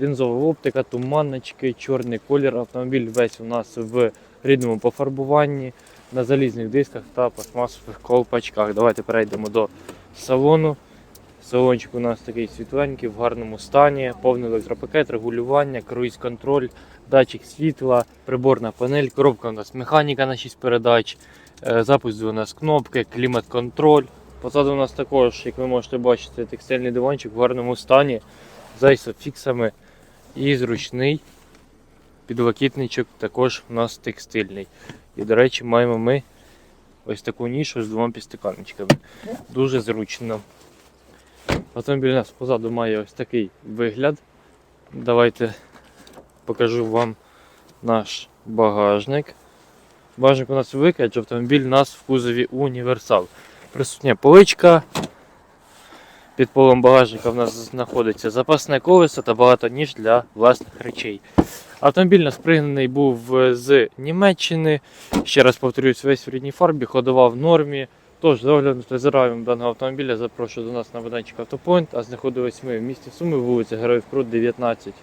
Лінзова оптика, туманочки, чорний колір. Автомобіль весь у нас в рідному пофарбуванні, на залізних дисках та пластмасових колпачках. Давайте перейдемо до салону. Салончик у нас такий світленький, в гарному стані, повний електропакет, регулювання, круїз-контроль, датчик світла, приборна панель, коробка у нас механіка на 6 передач, е, запуск у нас кнопки, клімат-контроль. Позаду у нас також, як ви можете бачити, текстильний диванчик в гарному стані з айсофіксами і зручний підлокітничок також у нас текстильний. І, до речі, маємо ми ось таку нішу з двома підстаканничками. Дуже зручно. Автомобіль у нас позаду має ось такий вигляд. Давайте покажу вам наш багажник. Багажник у нас адже автомобіль у нас в кузові універсал. Присутня поличка. Під полом багажника в нас знаходиться запасне колесо та багато ніж для власних речей. Автомобіль нас був е, з Німеччини. Ще раз повторюсь, весь в рідній фарбі, ходова в нормі. Тож, з огляду та даного автомобіля, запрошую до нас на майданчик Автопойнт, а знаходились ми в місті Суми, вулиця Героїв Крут, 19.